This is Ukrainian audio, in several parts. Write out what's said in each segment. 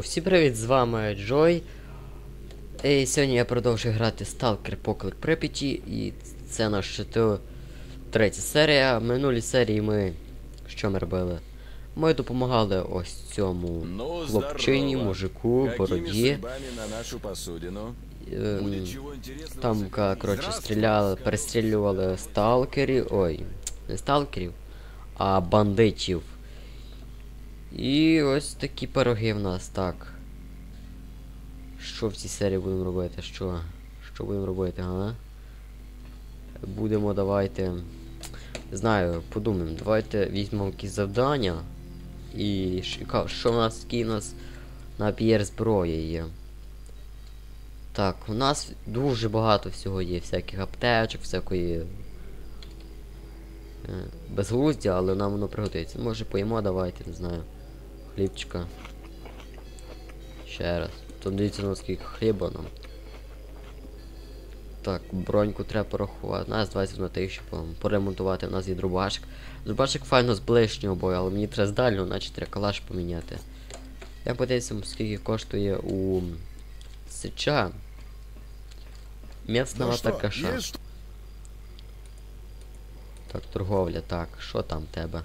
Всім привіт, з вами Джой. І сьогодні я продовжую грати Stalker Поклик Прип'яті. І це наша третя серія. В минулій серії ми. Що ми робили? Ми допомагали ось цьому Ну, хлопчині, мужику, бороді. на нашу посудину? Ем, Там, коротше, стріляли, перестрілювали сталкерів. Ой, не сталкерів, а бандитів. І ось такі пироги в нас так. Що в цій серії будемо робити? Що? Що будемо робити, га? Будемо давайте. Знаю, подумаємо. Давайте візьмемо якісь завдання. І що, в нас які в нас на п'єр зброї є. Так, у нас дуже багато всього є, всяких аптечок, всякої. е, Безглуздя, але нам воно пригодиться. Може поїмо, давайте, не знаю. Хлібчика. Ще раз. Тут дивіться на скільки хліба нам. Так, броньку треба порахувати. Нас 21 тисячу по-моєму, поремонтувати. У нас є дробашик. Дробашик файно з ближнього бою, але мені треба з дальнього, значить треба калаш поміняти. Я подивився, скільки коштує у Сича. Местного Ну такаша. Так, торговля, так, що там тебе?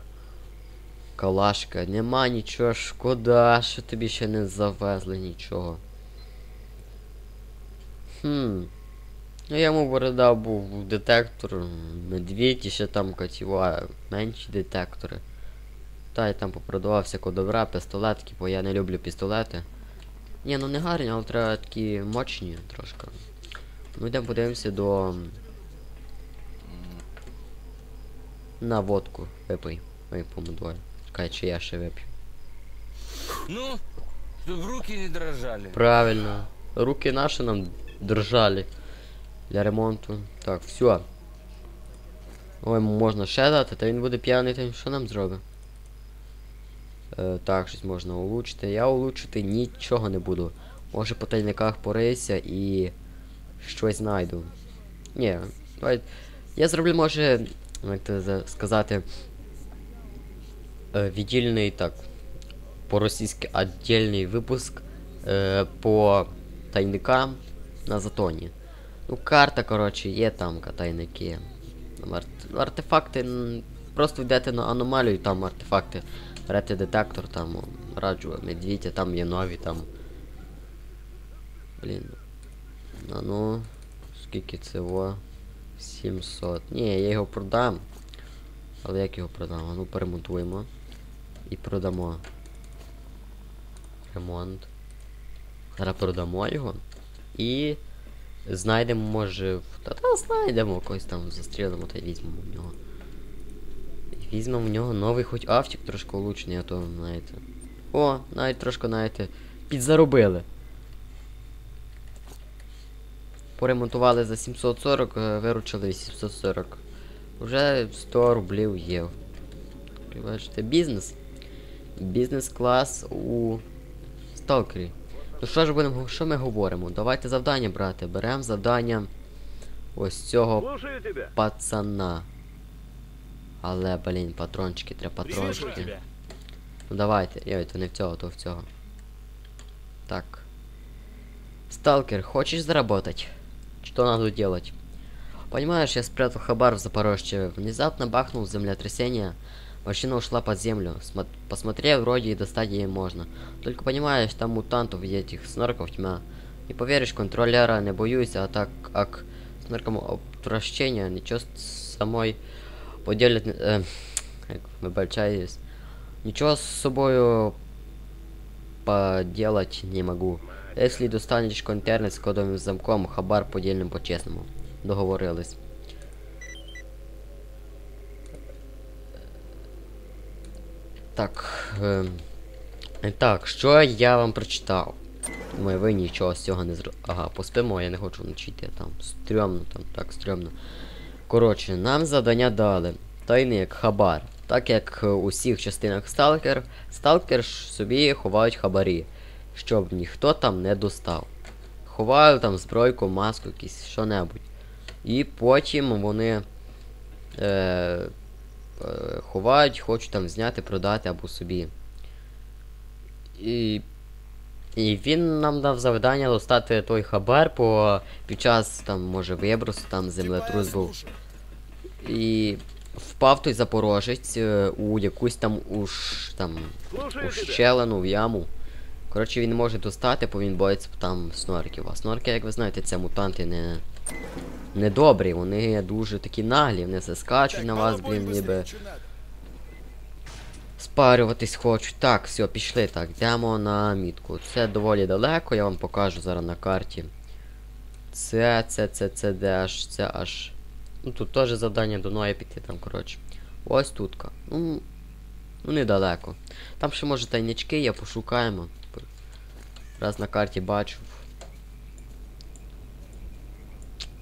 Калашка, нема нічого, шкода, що тобі ще не завезли нічого. Хм. Ну я йому передав був детектор, медвідь ще там катіва, менші детектори. Та я там попродавав всякого добра, пістолетки, бо я не люблю пістолети. Ні, ну не гарні, але треба такі мощні трошки. Ну йдемо подивимося до. На водку випий. Ой, помидори. Чекай, чи я ще вип'ю. Ну, чтобы руки не дрожали. Правильно. Руки наші нам держали. Для ремонту. Так, все. Ой, можна ще дати, та він буде п'яний, та він що нам зробить? Е, так, щось можна улучшити. Я улучшити нічого не буду. Може по тайниках порися і щось знайду. Ні, давай. Я зроблю, може, як це сказати. Е, віддільний так. По-російськи віддільний випуск е, по тайникам на затоні. Ну, карта, коротше, є там тайники. Арт- артефакти. Просто йдете на аномалію, там артефакти. Берете детектор, там раджу медвідя, там є нові там. Блін. А ну. Скільки це во? 700. Ні, я його продам. Але як його продам? А ну перемонтуємо. І продамо. Ремонт. Зараз продамо його. І знайдемо, може. Та, та знайдемо когось там застрілимо та й візьмемо в нього. Візьмемо в нього новий хоч автік трошки улучшений, а то, знаєте. О, навіть трошки, знаєте, підзаробили. Поремонтували за 740, е, виручили 840. Вже 100 рублів є. Бачите, бізнес. Бізнес-клас у Сталкері. Ну що ж будемо, що ми говоримо? Давайте завдання брати. Беремо завдання ось цього пацана. Але, блін, патрончики, треба патрончики. Ну давайте. Йой, то не в цього, то в цього. Так. Сталкер, хочешь заработать? Что надо делать? Понимаешь, я спрятал хабар в Запорожье. Внезапно бахнул землетрясение. Машина ушла под землю. Смо- посмотрел, вроде и достать ее можно. Только понимаешь, там мутантов и этих снорков тьма. Не поверишь, контролера не боюсь, а так как с нарком обтращения ничего самой поделать... не- Э, як вибачаюсь. Ничего с собою поделать не могу. Если достанешь контейнер с кодовым замком, хабар подельным по-честному. Договорились. Так. Е, так, що я вам прочитав? Думаю, ви нічого з цього не зро... Ага, поспимо, я не хочу вночити там. Стрьомно там, так, стрьомно. Коротше, нам завдання дали. Тайник хабар. Так як у всіх частинах сталкер, сталкер собі ховають хабарі, щоб ніхто там не достав. Ховаю там збройку, маску, якісь що-небудь. І потім вони е, ховають, хочуть там зняти, продати або собі. І І він нам дав завдання достати той хабар по під час там, може, вибросу, там землетрус був. І впав той запорожець е, у якусь там уж там ущелину, в яму. Коротше, він може достати, бо він боїться там снорків. А снорки, як ви знаєте, це мутанти не. Не добрі, вони дуже такі наглі, вони заскачуть на вас, блін, ніби спарюватись хочуть. Так, все, пішли так, йдемо на мітку. Це доволі далеко, я вам покажу зараз на карті. Це, це, це, це де аж, це аж. Ну тут теж завдання до Ноя піти там, коротше. Ось тутка. Ну. Ну недалеко. Там ще може тайнички є, пошукаємо. Раз на карті бачу.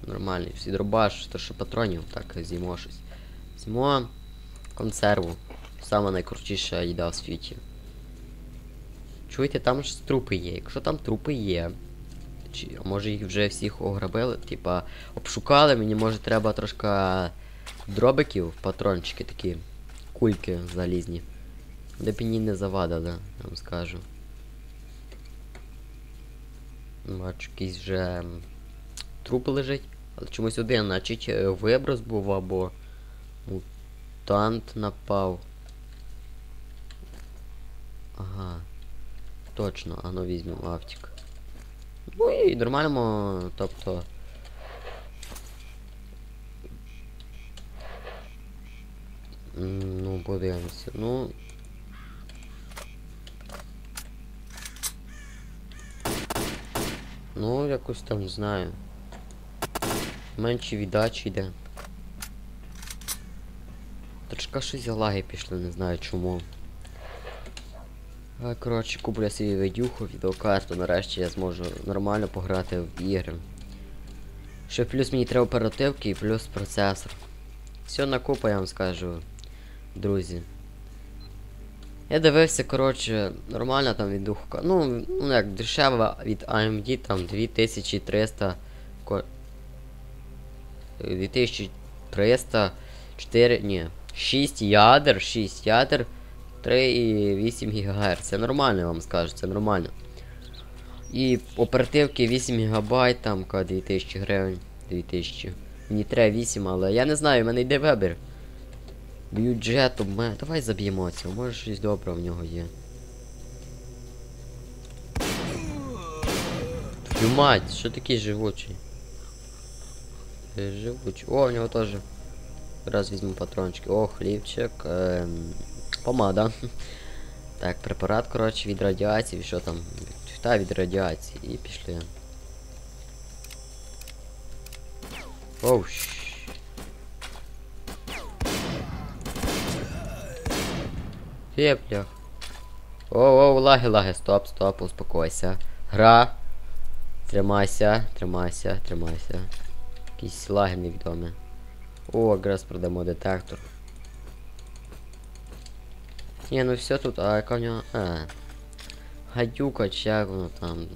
Нормальний, всі дробаш, то що патронів, так з'їмо щось. З'їмо консерву. Сама найкрутіша їда в світі. Чуєте, там ж трупи є. Якщо там трупи є. Чи, може їх вже всіх ограбили? Типа, обшукали, мені може треба трошки дробиків, патрончики такі. Кульки залізні. Де б мені не завадили, я вам скажу. Бачу, якийсь вже труп лежить. Але чомусь один, значить е, виброс був або мутант напав. Ага. Точно, а ну візьмемо автік. Ну і нормально, тобто. Ну, подивимося. Ну. Ну, якось там знаю. Менше віддачі йде. Трошка щось лаги пішли, не знаю чому. Коротше, куплю я собі видюху, відеокарту, нарешті я зможу нормально пограти в ігри. Ще плюс мені треба оперативки і плюс процесор. Все на я вам скажу, друзі. Я дивився, коротше, нормально там віддухка. Ну, ну як дешева від AMD там 2300 ко... 2300 4, ні, 6 ядер, 6 ядер, 3,8 ГГц. Це нормально, я вам скажу, це нормально. І оперативки 8 ГБ, там ка 2000 гривень. 2000. Мені треба 8, але я не знаю, в мене йде вибір. Бюджет у мене. Давай заб'ємо цього, може щось добре в нього є. Твою мать, що такий живучий? Е, Живучий. О, у нього теж. Раз візьму патрончики. О, хлібчик. Ем, помада. Так, препарат, коротше, від радіації, що там? Та від радіації. І пішли. Оу, щ. Є. Оу, оу, лаги, лаги, стоп, стоп, успокойся. Гра. Тримайся, тримайся, тримайся. Якісь лаги невідомі. О, якраз продамо детектор. Ні, ну все тут, а яка в нього. А. Гадюка, чи воно там.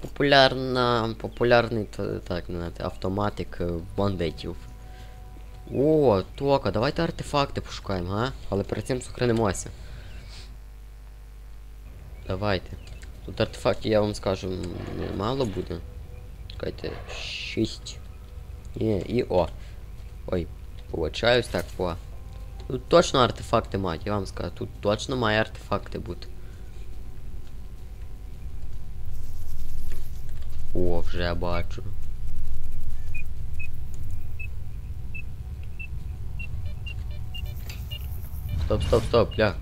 Популярна. Популярний та- так, автоматик е, бандитів. О, тока, давайте артефакти пошукаємо, га? Але перед цим сохранимося. Давайте. Тут артефактів, я вам скажу, мало буде. Чекайте, 6. Ні, і о. Ой, вибачаюсь, так, о. Тут точно артефакти мають, я вам скажу, тут точно має артефакти бути. О, вже бачу. Стоп, стоп, стоп, бля.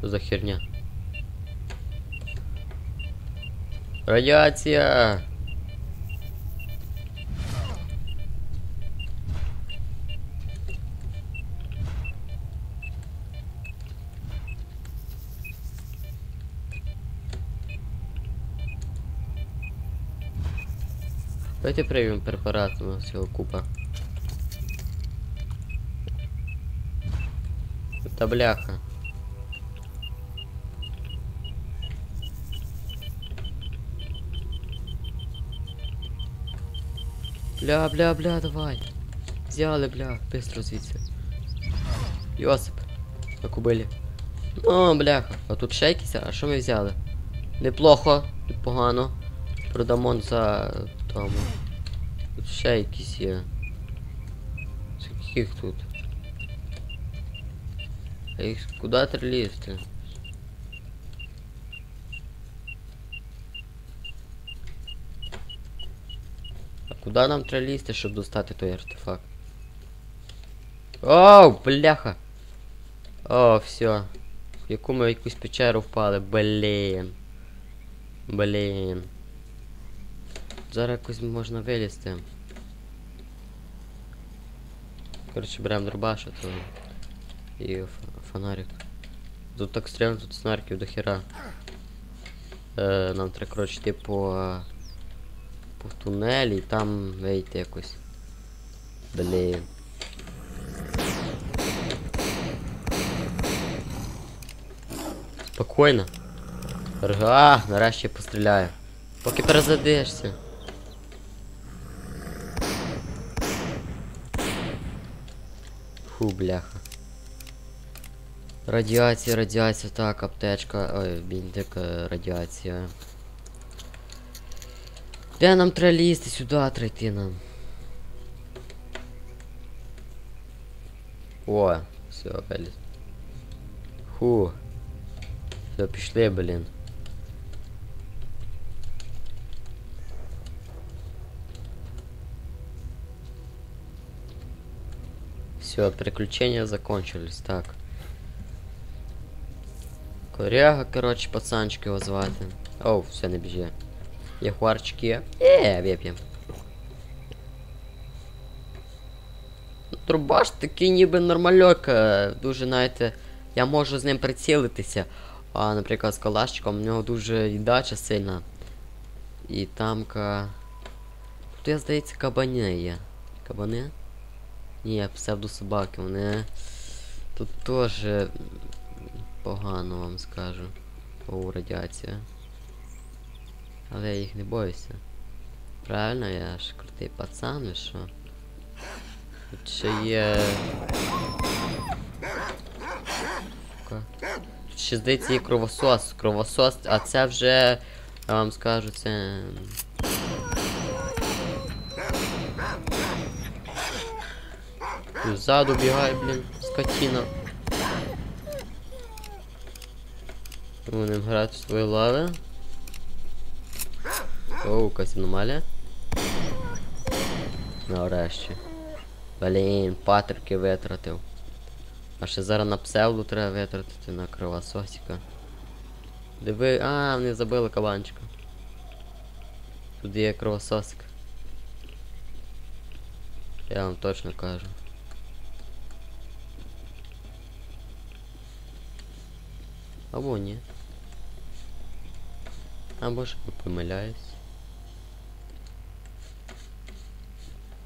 Що за херня? Радіація! Давайте приймемо препарат, у нас його купа. Та бляха. Бля, бля, бля, давай. Взяли, бля, быстро звідси. Йосип. На кубилі. О, бляха. А тут ще а що ми взяли? Неплохо, непогано. Продамо за тому. Тут ще якісь є. Скільки їх тут? А їх куди треба лізти? А куди нам треба лізти, щоб достати той артефакт? Оу, бляха! О, все. В яку ми в якусь печеру впали, блін. Блін. Зараз якось можна вилізти. Коротше, беремо дробаша, то і фонарик. Тут так стрімно, тут снарків до хера. Е, нам треба, коротше, йти по, е, по тунелі і там вийти якось. Блін. Спокійно. А, нарешті я постріляю. Поки перезадишся. Фу, бляха. Радіація, радіація, так, аптечка. Ой, бінтик, е, радіація. Де нам треба лізти? Сюди треба йти нам. О, все, виліз. Фу. Все, пішли, блін. Все, приключения закончились. Так. Коряга, короче, пацанчик його звати. Оу, все не біжи. Ягуарчик є. Е, вип'єм. Трубаш такий ніби нормальок. е, Дуже, знаєте, я можу з ним прицілитися. А, наприклад, з калашчиком, у нього дуже віддача сильна. І тамка. Тут я здається кабани є. Кабани? Ні, псевдособаки, вони. Тут теж погано вам скажу. О, радіація. Але я їх не боюся. Правильно, я ж крутий пацан, і що? Ще є. Тут ще здається є кровосос. Кровосос, а це вже. Я вам скажу, це. м, І Ззаду бігає, блін, скотіна. Будемо грати в свої лави. Оу, якась аномалія. Нарешті. Блін, патрики витратив. А ще зараз на псевду треба витратити на кровососика. Диви. А, вони забили кабанчика. Тут є кровососик. Я вам точно кажу. Або ні. Або ж помиляюсь.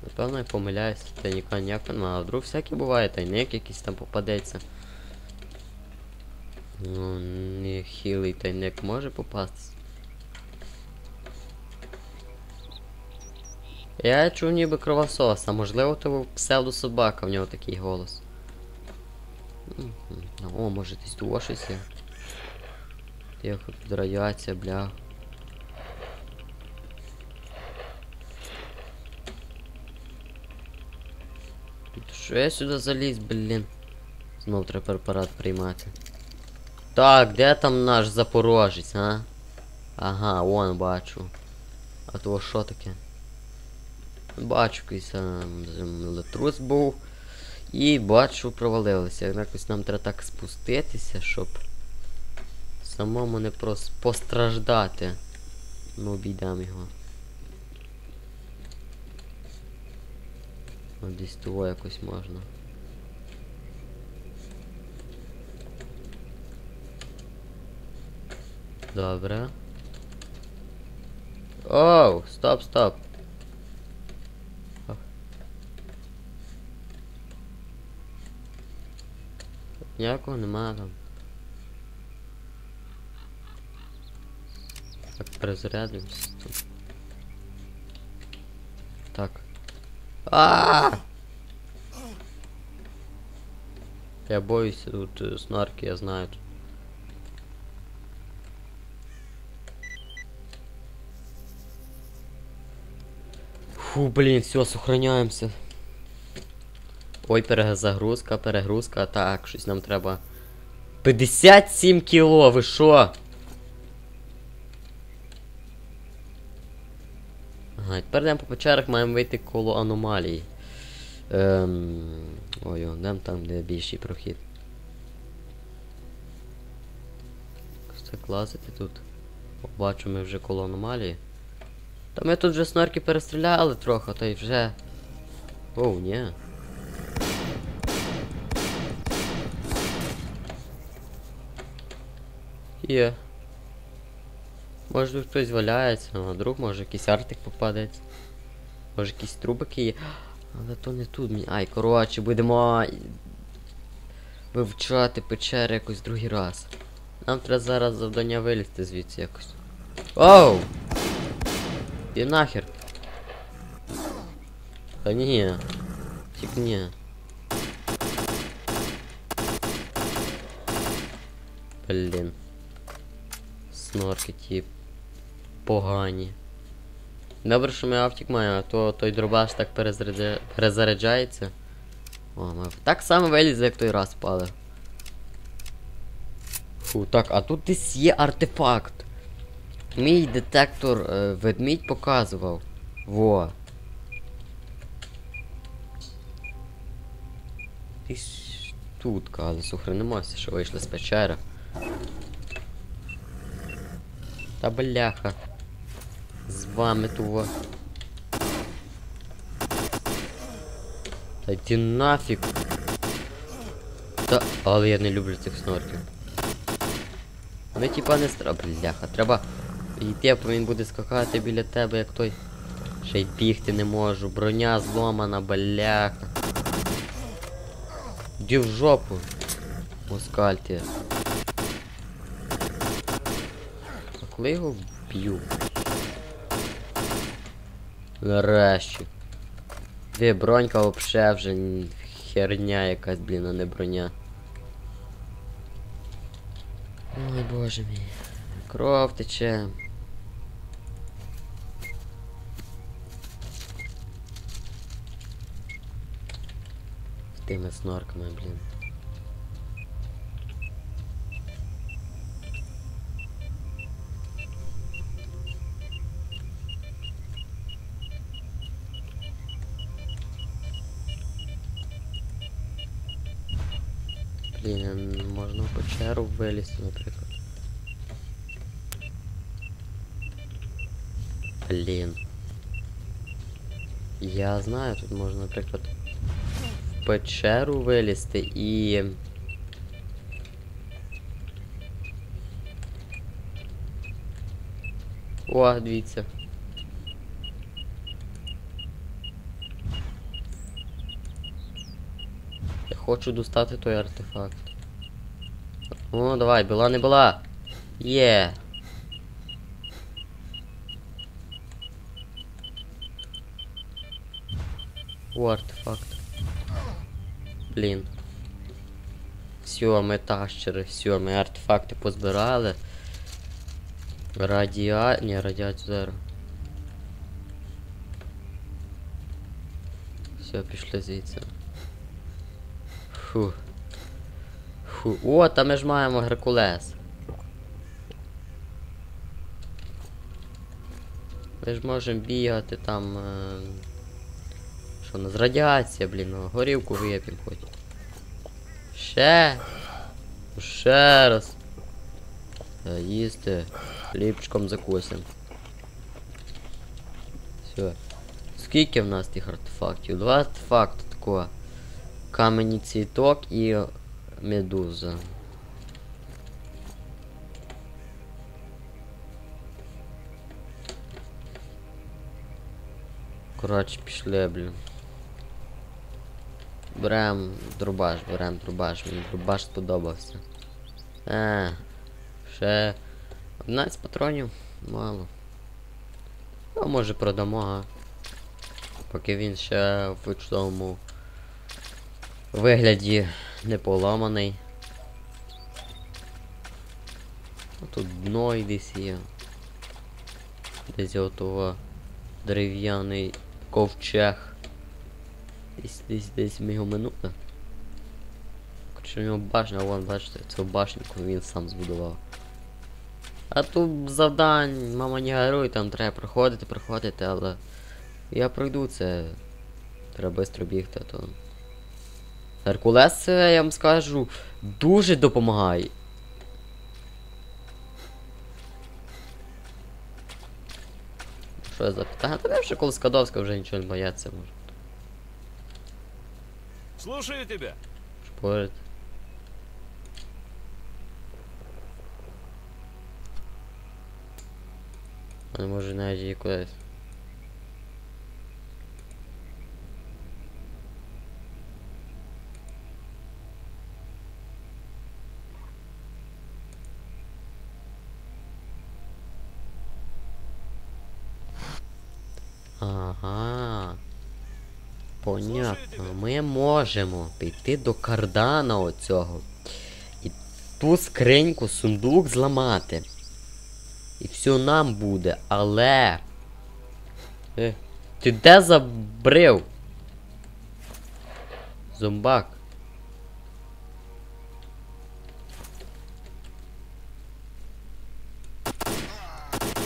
Напевно, я помиляюсь, тайника ніякого нема, а вдруг всяке буває, тайник якийсь там попадеться. Ну, не хилий тайник може попастись. Я чув ніби кровосос, а можливо то псевдособака, в нього такий голос. О, може десь тут щось. Тихо, тут радіація, бля. Що я сюди заліз, блін? Знов треба препарат приймати. Так, де там наш запорожець, а? Ага, вон бачу. А то що таке? Бачу, якийсь землетрус був. І бачу, провалилося. Якось нам треба так спуститися, щоб самому не прос... постраждати. Ну, обійдемо його. От десь того якось можна. Добре. Оу, стоп, стоп. Ніякого нема там. Так, перезарядимось тут. Так. А-а-а! Я боюсь тут е, снарки, я знаю. Фу, блин, все, сохраняемся. Ой, перезагрузка, перегрузка. Так, щось нам треба. 57 кило, вы шо? Ага, тепер йдемо по печерах, маємо вийти коло аномалії. Ем... Ой, йдемо там, де більший прохід. Це класити тут. Бачу, ми вже коло аномалії. Та ми тут вже снорки перестріляли трохи, то й вже. Оу, ні. Є. Може хтось валяється, а друг може якийсь артик попадеться. Може якісь трубики є. Але то не тут мені. Ай, коротше, будемо вивчати печери якось другий раз. Нам треба зараз завдання вилізти звідси якось. Оу! І нахер. Та ні. Тільки ні. Блін. Снорки ті погані. Добре, що ми автік маємо, а то той дробаш так перезаряджа... перезаряджається. О, ми так само вилізе, як той раз палив. Фу, так, а тут десь є артефакт. Мій детектор е, ведмідь показував. Во. Десь тут, але сохранимося, що вийшли з печери. Та бляха. З вами того. Та йди нафіг. Та, але я не люблю цих снорків. Вони типа не стра... Бляха, треба йти, а він буде скакати біля тебе, як той. Ще й бігти не можу. Броня зломана, бляха. Іди в жопу. Москальті. А коли його вб'ю? Нарешті. Де бронька вообще вже херня якась, блін, а не броня. Ой, боже мій. Кров тече. Тими снорками. Блін, печеру вилізти, наприклад. Блін. Я знаю, тут можна, наприклад, в печеру вилізти і. О, дивіться. Я хочу достати той артефакт. О, давай, була не була. Є. О, артефакт. Блін. Все, ми тащери, все, ми артефакти позбирали. Радіа... Ні, радіацію зараз. Все, пішли звідси. Фу. Фу. О, та ми ж маємо Геркулес. Ми ж можемо бігати там. Е... Що у нас радіація, блін, ну, горівку вип'ємо хоч. Ще. Ще раз. Та їсти. Хлібчиком закусим. Все. Скільки в нас тих артефактів? Два артефакти такого. Каменний цвіток і медуза. Коротше, пішли, блін. Берем дробаш, берем дробаш, мені дробаш сподобався. А, ще 11 патронів, мало. Ну, може продамо, а. Поки він ще в чудовому вигляді не поламаний. Тут дно і десь є. Десь отого дерев'яний ковчег. Десь десь десь ми його минули. Короче, у нього башня, вон, бачите, цю башенку він сам збудував. А тут завдань, мама не гаруй, там треба проходити, проходити, але я пройду це. Треба швидко бігти, а то. Геркулес, це, я вам скажу, дуже допомагає. Що я за питання? Та вже коли Скадовська вже нічого не бояться може. Слушаю тебя. Шпорить. А не може навіть її кудись. Ага. Понятно. Ми можемо піти до кардана оцього. І ту скриньку, сундук зламати. І все нам буде, але. Е, ти де забрив? Зомбак.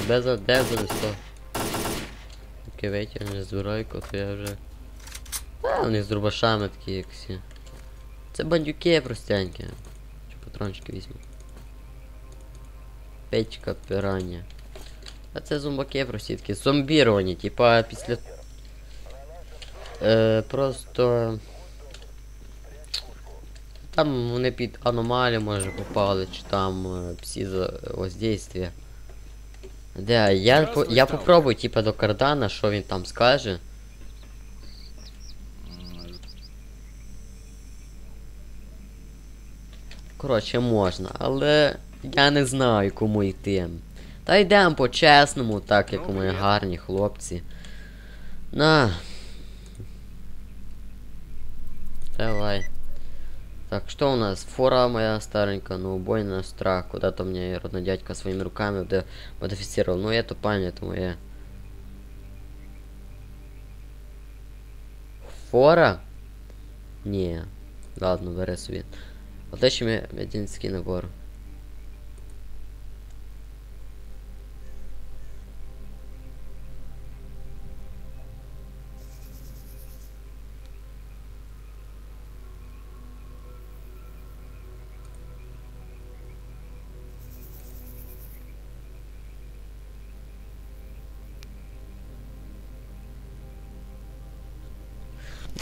Де за де за? Таке витягне збройку, то я вже. А, вони з дробашами такі як. Це бандюки простенькі. Чи патрончики візьму. Печка пірання. А це зомбаки прості такі. Зомбіровані, типа після. Е, просто. Там вони під аномалі може попали, чи там е, всі за воздействия. Де, я, по, я попробую, типа, до кардана, що він там скаже. Коротше, можна, але я не знаю, кому йти. Та йдемо по-чесному, так як у мене гарні хлопці. На. Давай. Так, что у нас? Фора моя старенькая, но убойная страх. Куда-то мне родной дядька своими руками мод- модифицировал. Ну, это понятно, моя. Фора? Не. Ладно, бери собі. Отечі ми медицинський набор.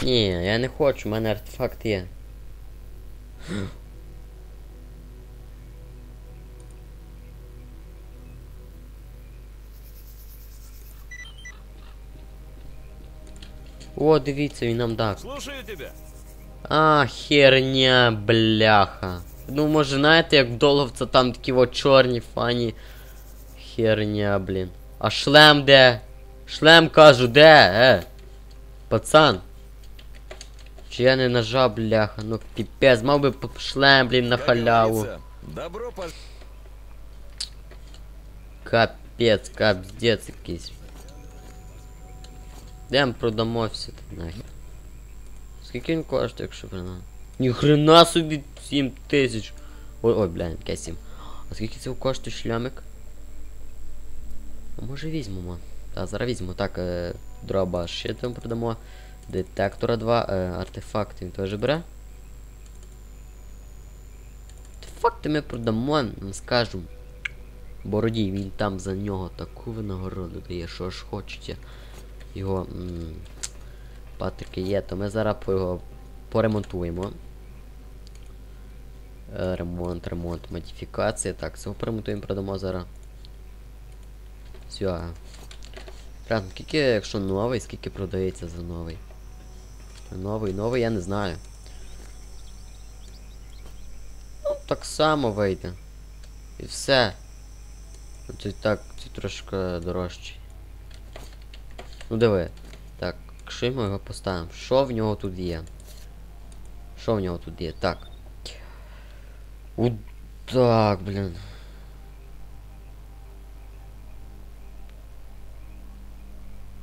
Ні, я не хочу, у мене артефакт є. О, дивіться, він нам дав. Слушаю тебя. А, херня, бляха. Ну, може, знаєте, як в Долговця там такі от чорні фані. Херня, блін. А шлем де? Шлем кажу, де? Е? Пацан. Чи я не нажав, бляха? Ну піпець, мав би шлем, блін, на халяву. Добро. Капець, капздець якийсь. Дем продамо все це нахер. Скільки він коштує, якщо прина? Ніхрена собі 7 тисяч. Ой, ой, бля, яке 7. А скільки це коштує шлямик? А може візьмемо. Та, зараз візьмемо. Так, е, дроба ще там продамо. Детектора 2, е, артефакти він теж бере. Артефакти ми продамо, ну, скажу. Бороді, він там за нього таку винагороду дає, що ж хочете. Його м патрики є, то ми зараз його поремонтуємо. Е, ремонт, ремонт, модифікація. Так, цього поремонтуємо, продамо зараз. Все. Прям, скільки, якщо новий, скільки продається за новий? Новий, новий, я не знаю. Ну, так само вийде. І все. Ну, Це так, це трошки дорожче. Ну диви. Так, якщо ми його поставимо, що в нього тут є? Що в нього тут є? Так. У, так, блін.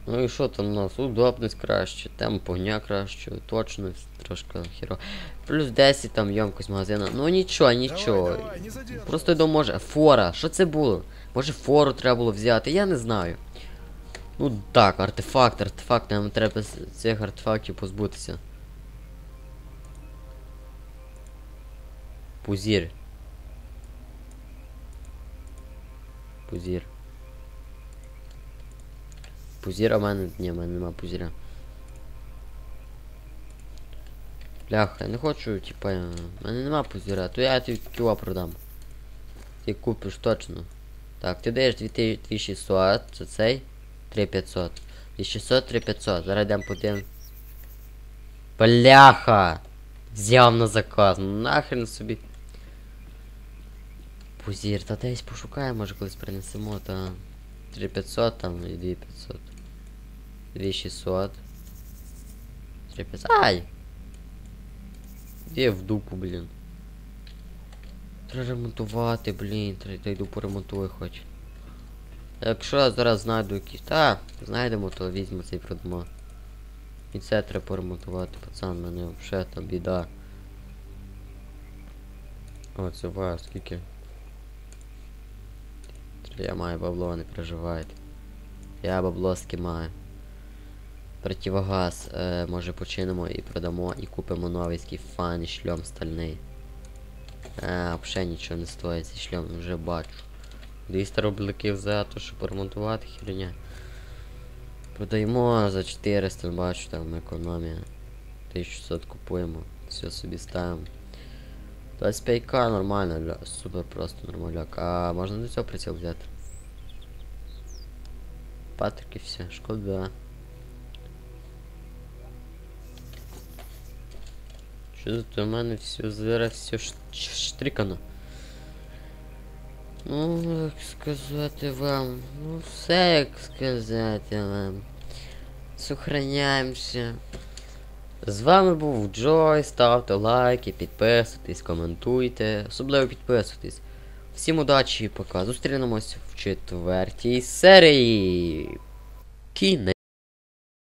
Ну і що там у нас? Удобність краще, темп огня краще, точність трошки хіро. Плюс 10 там ємкость магазина. Ну нічого, нічого. Давай, давай. Просто йду може. Фора, що це було? Може фору треба було взяти, я не знаю. Ну так, артефакт, артефакт, нам треба цих артефактів позбутися. Пузір. Пузір. Пузіра в мене. Ні, в мене нема пузіря. Бляха, я не хочу, типа, в мене нема пузіра, то я тобі кіла продам. Ти купиш точно. Так, ти даєш 2600, це цей 3500. 2600, 3500. Зараз йдемо подивимо. Бляха! Взяв на заказ. Ну нахрен собі. Пузір, та десь пошукаємо, може колись принесемо, та 3500 там і 2500. 2600. 3500. Ай! Де в дупу, блін. Треба ремонтувати, блін, треба йду поремонтую хоч. Якщо я зараз знайду якісь... Та, знайдемо, то візьмемо це і продамо. І це треба поремонтувати, пацан, мене взагалі там біда. О, це ваш, скільки. Я маю бабло, не переживайте. Я баблоски маю. Противогаз, е, може починимо і продамо і купимо новий скіфан шльом стальний. А, взагалі нічого не стоїть, цей шльом вже бачу. 200 рубликів за те, щоб поремонтувати херня. Продаємо за 400, бачу, там економія. 1600 купуємо, все собі ставимо. 25к нормально, ля, супер просто нормаляк. А можна до цього приціл взяти? Патрик і все, шкода. Що тут у мене все зараз все штрикано. Ну, як сказати вам. Ну, все як сказати вам. Сохраняємося. З вами був Джой, ставте лайки, підписуйтесь, коментуйте, особливо підписуйтесь. Всім удачі і пока. Зустрінемось в четвертій серії. Кінець.